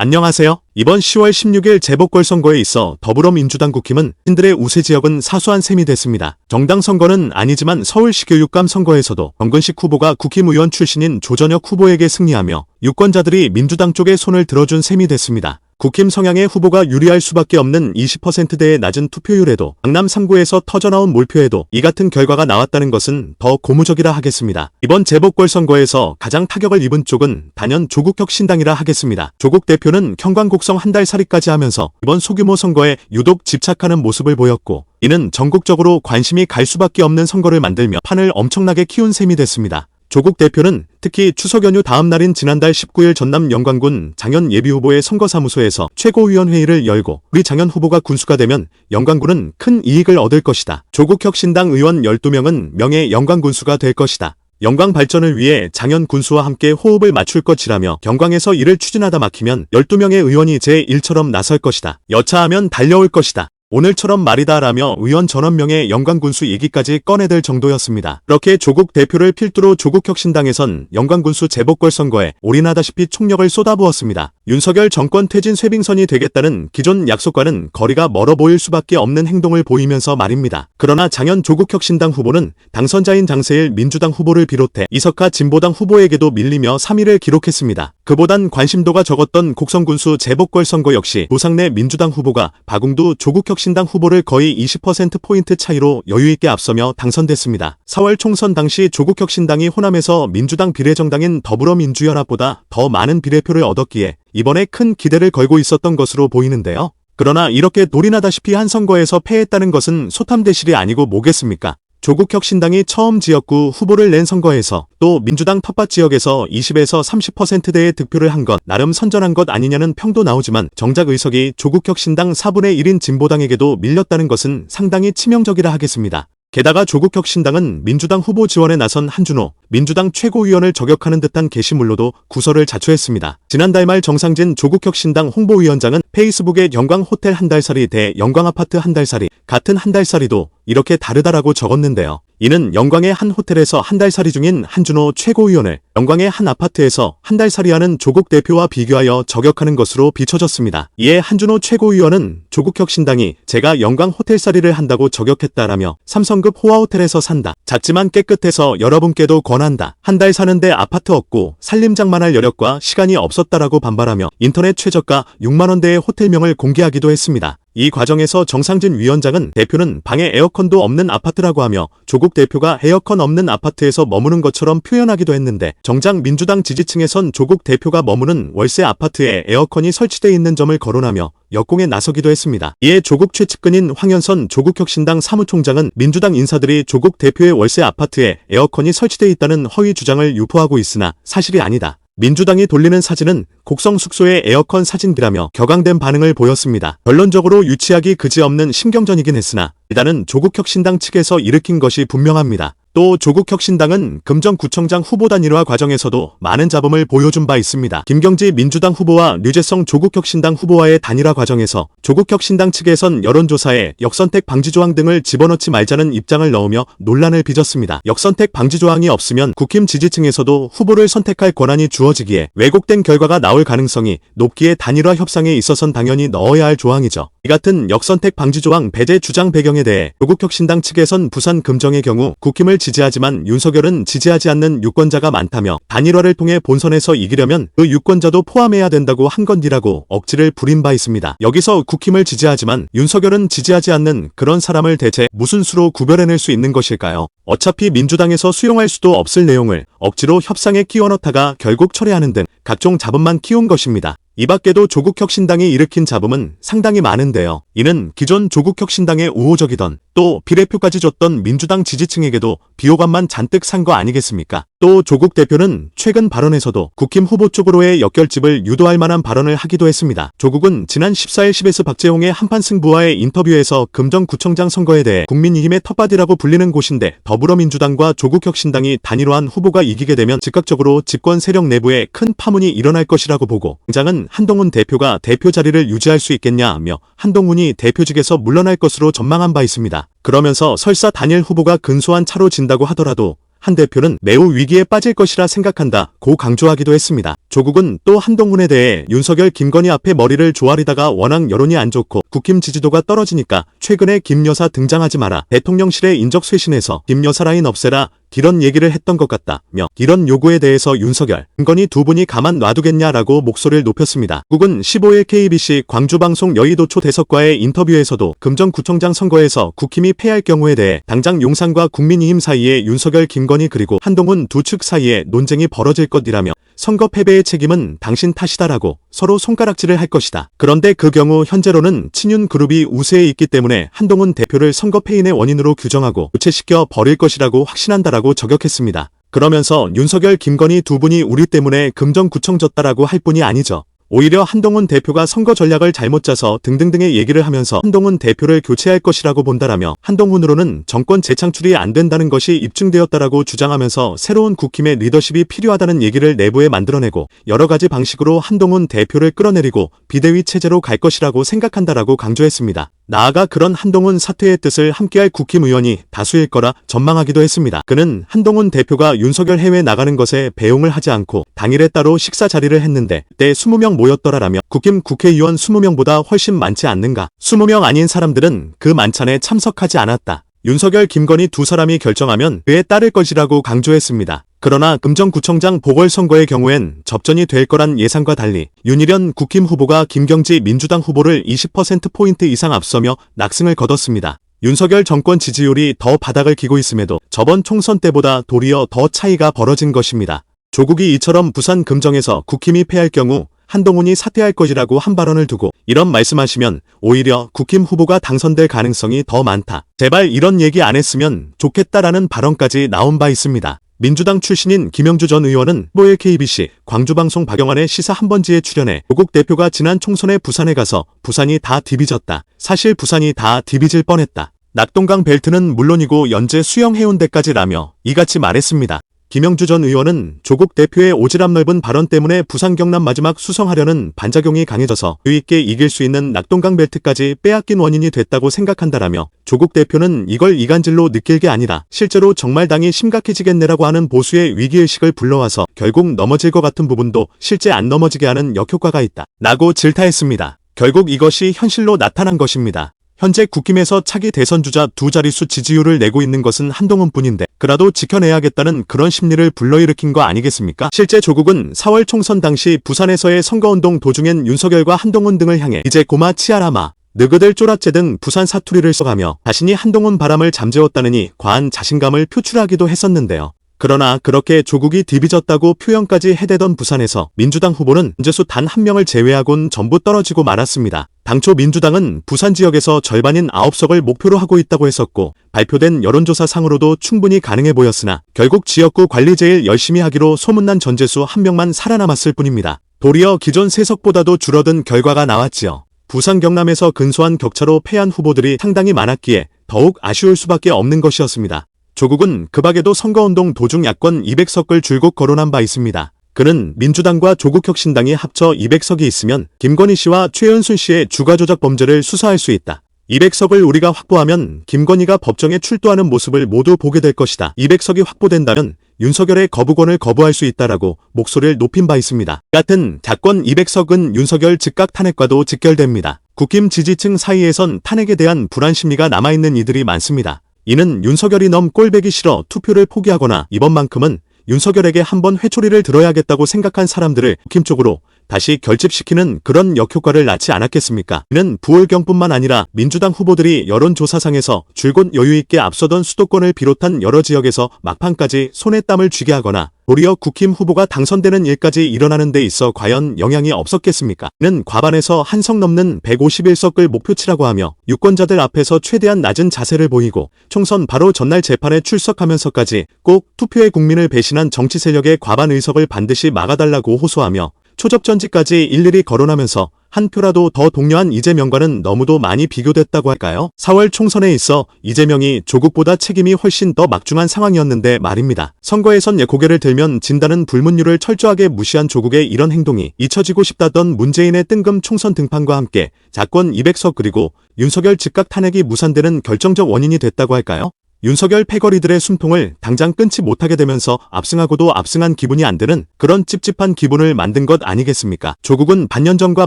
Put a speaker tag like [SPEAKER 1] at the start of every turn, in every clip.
[SPEAKER 1] 안녕하세요. 이번 10월 16일 재보궐선거에 있어 더불어민주당 국힘은 신들의 우세 지역은 사수한 셈이 됐습니다. 정당 선거는 아니지만 서울시 교육감 선거에서도 정근식 후보가 국힘 의원 출신인 조전혁 후보에게 승리하며 유권자들이 민주당 쪽에 손을 들어준 셈이 됐습니다. 국힘 성향의 후보가 유리할 수밖에 없는 20%대의 낮은 투표율에도 강남 3구에서 터져나온 몰표에도 이 같은 결과가 나왔다는 것은 더 고무적이라 하겠습니다. 이번 재보궐선거에서 가장 타격을 입은 쪽은 단연 조국혁 신당이라 하겠습니다. 조국 대표는 경광곡성 한 달 살이까지 하면서 이번 소규모 선거에 유독 집착하는 모습을 보였고 이는 전국적으로 관심이 갈 수밖에 없는 선거를 만들며 판을 엄청나게 키운 셈이 됐습니다. 조국 대표는 특히 추석 연휴 다음 날인 지난달 19일 전남 영광군 장현 예비후보의 선거사무소에서 최고위원회의를 열고 우리 장현 후보가 군수가 되면 영광군은 큰 이익을 얻을 것이다. 조국 혁 신당 의원 12명은 명예 영광군수가 될 것이다. 영광 발전을 위해 장현 군수와 함께 호흡을 맞출 것이라며 경광에서 일을 추진하다 막히면 12명의 의원이 제1처럼 나설 것이다. 여차하면 달려올 것이다. 오늘처럼 말이다 라며 의원 전원 명의 영광군수 얘기까지 꺼내들 정도였습니다. 그렇게 조국 대표를 필두로 조국혁신당에선 영광군수 재보궐 선거에 올인하다시피 총력을 쏟아부었습니다. 윤석열 정권 퇴진 쇄빙선이 되겠다는 기존 약속과는 거리가 멀어 보일 수밖에 없는 행동을 보이면서 말입니다. 그러나 장현 조국혁신당 후보는 당선자인 장세일 민주당 후보를 비롯해 이석하 진보당 후보에게도 밀리며 3위를 기록했습니다. 그보단 관심도가 적었던 곡성군수 재보궐 선거 역시 부상내 민주당 후보가 박웅두 조국혁 신당 후보를 거의 20%포인트 차이로 여유있게 앞서며 당선됐습니다. 4월 총선 당시 조국혁신당이 호남에서 민주당 비례정당인 더불어민주연합보다 더 많은 비례표를 얻었기에 이번에 큰 기대를 걸고 있었던 것으로 보이는데요. 그러나 이렇게 노린하다시피 한 선거에서 패했다는 것은 소탐대실이 아니고 뭐겠습니까? 조국 혁신당이 처음 지역구 후보를 낸 선거에서 또 민주당 텃밭 지역에서 20에서 30%대의 득표를 한 것 나름 선전한 것 아니냐는 평도 나오지만 정작 의석이 조국 혁신당 4분의 1인 진보당에게도 밀렸다는 것은 상당히 치명적이라 하겠습니다. 게다가 조국 혁신당은 민주당 후보 지원에 나선 한준호 민주당 최고위원을 저격하는 듯한 게시물로도 구설을 자초했습니다. 지난달 말 정상진 조국 혁신당 홍보위원장은 페이스북에 영광 호텔 한 달살이 대 영광 아파트 한 달살이 같은 한 달살이도 이렇게 다르다라고 적었는데요. 이는 영광의 한 호텔에서 한 달 살이 중인 한준호 최고위원을 영광의 한 아파트에서 한 달 살이하는 조국 대표와 비교하여 저격하는 것으로 비춰졌습니다. 이에 한준호 최고위원은 조국혁신당이 제가 영광 호텔 살이를 한다고 저격했다라며 삼성급 호화호텔에서 산다. 작지만 깨끗해서 여러분께도 권한다. 한 달 사는데 아파트 없고 살림장만 할 여력과 시간이 없었다라고 반발하며 인터넷 최저가 6만원대의 호텔명을 공개하기도 했습니다. 이 과정에서 정상진 위원장은 대표는 방에 에어컨도 없는 아파트라고 하며 조국 대표가 에어컨 없는 아파트에서 머무는 것처럼 표현하기도 했는데 정작 민주당 지지층에선 조국 대표가 머무는 월세 아파트에 에어컨이 설치돼 있는 점을 거론하며 역공에 나서기도 했습니다. 이에 조국 최측근인 황현선 조국혁신당 사무총장은 민주당 인사들이 조국 대표의 월세 아파트에 에어컨이 설치돼 있다는 허위 주장을 유포하고 있으나 사실이 아니다. 민주당이 돌리는 사진은 곡성 숙소의 에어컨 사진기라며 격앙된 반응을 보였습니다. 결론적으로 유치하기 그지없는 심경전이긴 했으나 일단은 조국혁신당 측에서 일으킨 것이 분명합니다. 또 조국혁신당은 금정구청장 후보 단일화 과정에서도 많은 잡음을 보여준 바 있습니다. 김경지 민주당 후보와 류재성 조국혁신당 후보와의 단일화 과정에서 조국혁신당 측에선 여론조사에 역선택 방지 조항 등을 집어넣지 말자는 입장을 넣으며 논란을 빚었습니다. 역선택 방지 조항이 없으면 국힘 지지층에서도 후보를 선택할 권한이 주어지기에 왜곡된 결과가 나올 가능성이 높기에 단일화 협상에 있어선 당연히 넣어야 할 조항이죠. 이 같은 역선택 방지 조항 배제 주장 배경에 대해 조국혁신당 측에선 부산 금정의 경우 국힘을 지 지하지만 윤석열은 지지하지 않는 유권자가 많다며 단일화를 통해 본선에서 이기려면 그 유권자도 포함해야 된다고 한 건디라고 억지를 부린 바 있습니다. 여기서 국힘을 지지하지만 윤석열은 지지하지 않는 그런 사람을 대체 무슨 수로 구별해낼 수 있는 것일까요? 어차피 민주당에서 수용할 수도 없을 내용을 억지로 협상에 끼워 넣다가 결국 철회하는 등 각종 잡음만 키운 것입니다. 이 밖에도 조국혁신당이 일으킨 잡음은 상당히 많은데요. 이는 기존 조국혁신당의 우호적이던 또 비례표까지 줬던 민주당 지지층에게도 비호감만 잔뜩 산 거 아니겠습니까? 또 조국 대표는 최근 발언에서도 국힘 후보 쪽으로의 역결집을 유도할 만한 발언을 하기도 했습니다. 조국은 지난 14일 10에서 박재홍의 한판 승부와의 인터뷰에서 금정구청장 선거에 대해 국민의힘의 텃밭이라고 불리는 곳인데 더불어민주당과 조국혁신당이 단일화한 후보가 이기게 되면 즉각적으로 집권 세력 내부에 큰 파문이 일어날 것이라고 보고 당장은 한동훈 대표가 대표 자리를 유지할 수 있겠냐 하며 한동훈이 대표직에서 물러날 것으로 전망한 바 있습니다. 그러면서 설사 단일 후보가 근소한 차로 진다고 하더라도 한 대표는 매우 위기에 빠질 것이라 생각한다 고 강조하기도 했습니다. 조국은 또 한동훈에 대해 윤석열 김건희 앞에 머리를 조아리다가 워낙 여론이 안 좋고 국힘 지지도가 떨어지니까 최근에 김 여사 등장하지 마라 대통령실에 인적 쇄신해서 김 여사 라인 없애라 이런 얘기를 했던 것 같다며 이런 요구에 대해서 윤석열, 김건희 두 분이 가만 놔두겠냐라고 목소리를 높였습니다. 국은 15일 KBC 광주방송 여의도초 대석과의 인터뷰에서도 금정구청장 선거에서 국힘이 패할 경우에 대해 당장 용산과 국민의힘 사이에 윤석열, 김건희 그리고 한동훈 두 측 사이에 논쟁이 벌어질 것이라며 선거 패배의 책임은 당신 탓이다라고 서로 손가락질을 할 것이다. 그런데 그 경우 현재로는 친윤 그룹이 우세에 있기 때문에 한동훈 대표를 선거 패인의 원인으로 규정하고 교체시켜 버릴 것이라고 확신한다라고 저격했습니다. 그러면서 윤석열, 김건희 두 분이 우리 때문에 금정구청 졌다라고 할 뿐이 아니죠. 오히려 한동훈 대표가 선거 전략을 잘못 짜서 등등등의 얘기를 하면서 한동훈 대표를 교체할 것이라고 본다라며 한동훈으로는 정권 재창출이 안 된다는 것이 입증되었다라고 주장하면서 새로운 국힘의 리더십이 필요하다는 얘기를 내부에 만들어내고 여러 가지 방식으로 한동훈 대표를 끌어내리고 비대위 체제로 갈 것이라고 생각한다라고 강조했습니다. 나아가 그런 한동훈 사퇴의 뜻을 함께할 국힘 의원이 다수일 거라 전망하기도 했습니다. 그는 한동훈 대표가 윤석열 해외 나가는 것에 배웅을 하지 않고 당일에 따로 식사 자리를 했는데 때 20명 모였더라라며 국힘 국회의원 20명보다 훨씬 많지 않는가. 20명 아닌 사람들은 그 만찬에 참석하지 않았다. 윤석열, 김건희 두 사람이 결정하면 그에 따를 것이라고 강조했습니다. 그러나 금정구청장 보궐선거의 경우엔 접전이 될 거란 예상과 달리 윤희련 국힘 후보가 김경지 민주당 후보를 20%포인트 이상 앞서며 낙승을 거뒀습니다. 윤석열 정권 지지율이 더 바닥을 기고 있음에도 저번 총선 때보다 도리어 더 차이가 벌어진 것입니다. 조국이 이처럼 부산 금정에서 국힘이 패할 경우 한동훈이 사퇴할 것이라고 한 발언을 두고 이런 말씀하시면 오히려 국힘 후보가 당선될 가능성이 더 많다. 제발 이런 얘기 안 했으면 좋겠다라는 발언까지 나온 바 있습니다. 민주당 출신인 김영주 전 의원은 모의 KBC 광주방송 박영환의 시사 한번지에 출연해 조국 대표가 지난 총선에 부산에 가서 부산이 다 디비졌다. 사실 부산이 다 디비질 뻔했다. 낙동강 벨트는 물론이고 연제 수영 해운대까지라며 이같이 말했습니다. 김영주 전 의원은 조국 대표의 오지랖 넓은 발언 때문에 부산 경남 마지막 수성하려는 반작용이 강해져서 유있게 이길 수 있는 낙동강 벨트까지 빼앗긴 원인이 됐다고 생각한다라며 조국 대표는 이걸 이간질로 느낄 게 아니라 실제로 정말 당이 심각해지겠네라고 하는 보수의 위기의식을 불러와서 결국 넘어질 것 같은 부분도 실제 안 넘어지게 하는 역효과가 있다. 라고 질타했습니다. 결국 이것이 현실로 나타난 것입니다. 현재 국힘에서 차기 대선 주자 두 자릿수 지지율을 내고 있는 것은 한동훈 뿐인데 그라도 지켜내야겠다는 그런 심리를 불러일으킨 거 아니겠습니까? 실제 조국은 4월 총선 당시 부산에서의 선거운동 도중엔 윤석열과 한동훈 등을 향해 이제 고마 치아라마 느그들 쪼라째 등 부산 사투리를 써가며 자신이 한동훈 바람을 잠재웠다느니 과한 자신감을 표출하기도 했었는데요. 그러나 그렇게 조국이 디비졌다고 표현까지 해대던 부산에서 민주당 후보는 현재수 단 한 명을 제외하곤 전부 떨어지고 말았습니다. 당초 민주당은 부산 지역에서 절반인 9석을 목표로 하고 있다고 했었고 발표된 여론조사 상으로도 충분히 가능해 보였으나 결국 지역구 관리 제일 열심히 하기로 소문난 전재수 한 명만 살아남았을 뿐입니다. 도리어 기존 세석보다도 줄어든 결과가 나왔지요. 부산 경남에서 근소한 격차로 패한 후보들이 상당히 많았기에 더욱 아쉬울 수밖에 없는 것이었습니다. 조국은 그 밖에도 선거운동 도중 야권 200석을 줄곧 거론한 바 있습니다. 그는 민주당과 조국혁신당이 합쳐 200석이 있으면 김건희 씨와 최은순 씨의 주가 조작 범죄를 수사할 수 있다. 200석을 우리가 확보하면 김건희가 법정에 출두하는 모습을 모두 보게 될 것이다. 200석이 확보된다면 윤석열의 거부권을 거부할 수 있다라고 목소리를 높인 바 있습니다. 같은 자권 200석은 윤석열 즉각 탄핵과도 직결됩니다. 국힘 지지층 사이에선 탄핵에 대한 불안 심리가 남아있는 이들이 많습니다. 이는 윤석열이 넘 꼴배기 싫어 투표를 포기하거나 이번만큼은 윤석열에게 한번 회초리를 들어야겠다고 생각한 사람들을 국힘 쪽으로 다시 결집시키는 그런 역효과를 낳지 않았겠습니까? 이는 부월경뿐만 아니라 민주당 후보들이 여론조사상에서 줄곧 여유있게 앞서던 수도권을 비롯한 여러 지역에서 막판까지 손에 땀을 쥐게 하거나 도리어 국힘 후보가 당선되는 일까지 일어나는 데 있어 과연 영향이 없었겠습니까? 는 과반에서 한 석 넘는 151석을 목표치라고 하며 유권자들 앞에서 최대한 낮은 자세를 보이고 총선 바로 전날 재판에 출석하면서까지 꼭 투표의 국민을 배신한 정치 세력의 과반 의석을 반드시 막아달라고 호소하며 초접전지까지 일일이 거론하면서 한 표라도 더 독려한 이재명과는 너무도 많이 비교됐다고 할까요? 4월 총선에 있어 이재명이 조국보다 책임이 훨씬 더 막중한 상황이었는데 말입니다. 선거에선 고개를 들면 진다는 불문율을 철저하게 무시한 조국의 이런 행동이 잊혀지고 싶다던 문재인의 뜬금 총선 등판과 함께 자권 200석 그리고 윤석열 즉각 탄핵이 무산되는 결정적 원인이 됐다고 할까요? 윤석열 패거리들의 숨통을 당장 끊지 못하게 되면서 압승하고도 압승한 기분이 안 드는 그런 찝찝한 기분을 만든 것 아니겠습니까? 조국은 반년 전과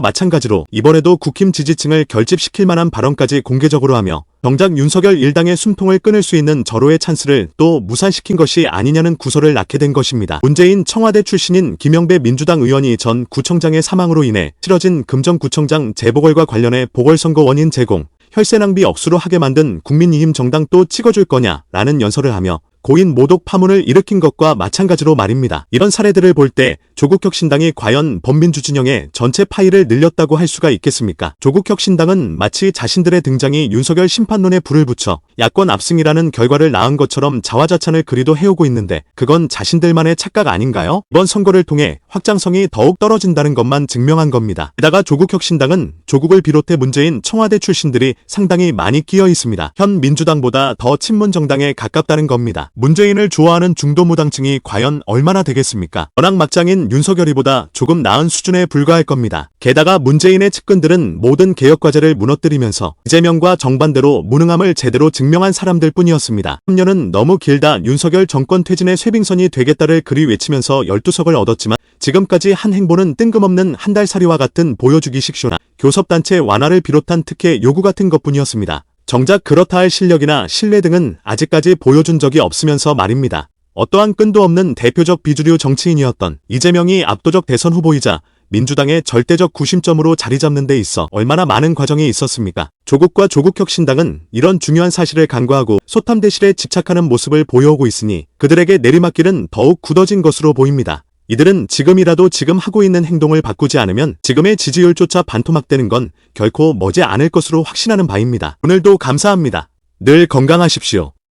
[SPEAKER 1] 마찬가지로 이번에도 국힘 지지층을 결집시킬 만한 발언까지 공개적으로 하며 정작 윤석열 일당의 숨통을 끊을 수 있는 절호의 찬스를 또 무산시킨 것이 아니냐는 구설을 낳게 된 것입니다. 문재인 청와대 출신인 김영배 민주당 의원이 전 구청장의 사망으로 인해 치러진 금정구청장 재보궐과 관련해 보궐선거 원인 제공, 혈세 낭비 억수로 하게 만든 국민이힘 정당 또 찍어줄 거냐 라는 연설을 하며 고인 모독 파문을 일으킨 것과 마찬가지로 말입니다. 이런 사례들을 볼 때 조국혁신당이 과연 범민주 진영의 전체 파일을 늘렸다고 할 수가 있겠습니까? 조국혁신당은 마치 자신들의 등장이 윤석열 심판론에 불을 붙여 야권 압승이라는 결과를 낳은 것처럼 자화자찬을 그리도 해오고 있는데 그건 자신들만의 착각 아닌가요? 이번 선거를 통해 확장성이 더욱 떨어진다는 것만 증명한 겁니다. 게다가 조국혁신당은 조국을 비롯해 문재인 청와대 출신들이 상당히 많이 끼어 있습니다. 현 민주당보다 더 친문 정당에 가깝다는 겁니다. 문재인을 좋아하는 중도무당층이 과연 얼마나 되겠습니까? 워낙 막장인 윤석열이보다 조금 나은 수준에 불과할 겁니다. 게다가 문재인의 측근들은 모든 개혁 과제를 무너뜨리면서 이재명과 정반대로 무능함을 제대로 증명한 사람들 뿐이었습니다. 3년은 너무 길다 윤석열 정권 퇴진의 쇄빙선이 되겠다를 그리 외치면서 12석을 얻었지만 지금까지 한 행보는 뜬금없는 한달 살이와 같은 보여주기식 쇼나 교섭단체 완화를 비롯한 특혜 요구 같은 것뿐이었습니다. 정작 그렇다 할 실력이나 신뢰 등은 아직까지 보여준 적이 없으면서 말입니다. 어떠한 끈도 없는 대표적 비주류 정치인이었던 이재명이 압도적 대선 후보이자 민주당의 절대적 구심점으로 자리 잡는 데 있어 얼마나 많은 과정이 있었습니까? 조국과 조국혁신당은 이런 중요한 사실을 간과하고 소탐대실에 집착하는 모습을 보여오고 있으니 그들에게 내리막길은 더욱 굳어진 것으로 보입니다. 이들은 지금이라도 지금 하고 있는 행동을 바꾸지 않으면 지금의 지지율조차 반토막되는 건 결코 머지 않을 것으로 확신하는 바입니다. 오늘도 감사합니다. 늘 건강하십시오.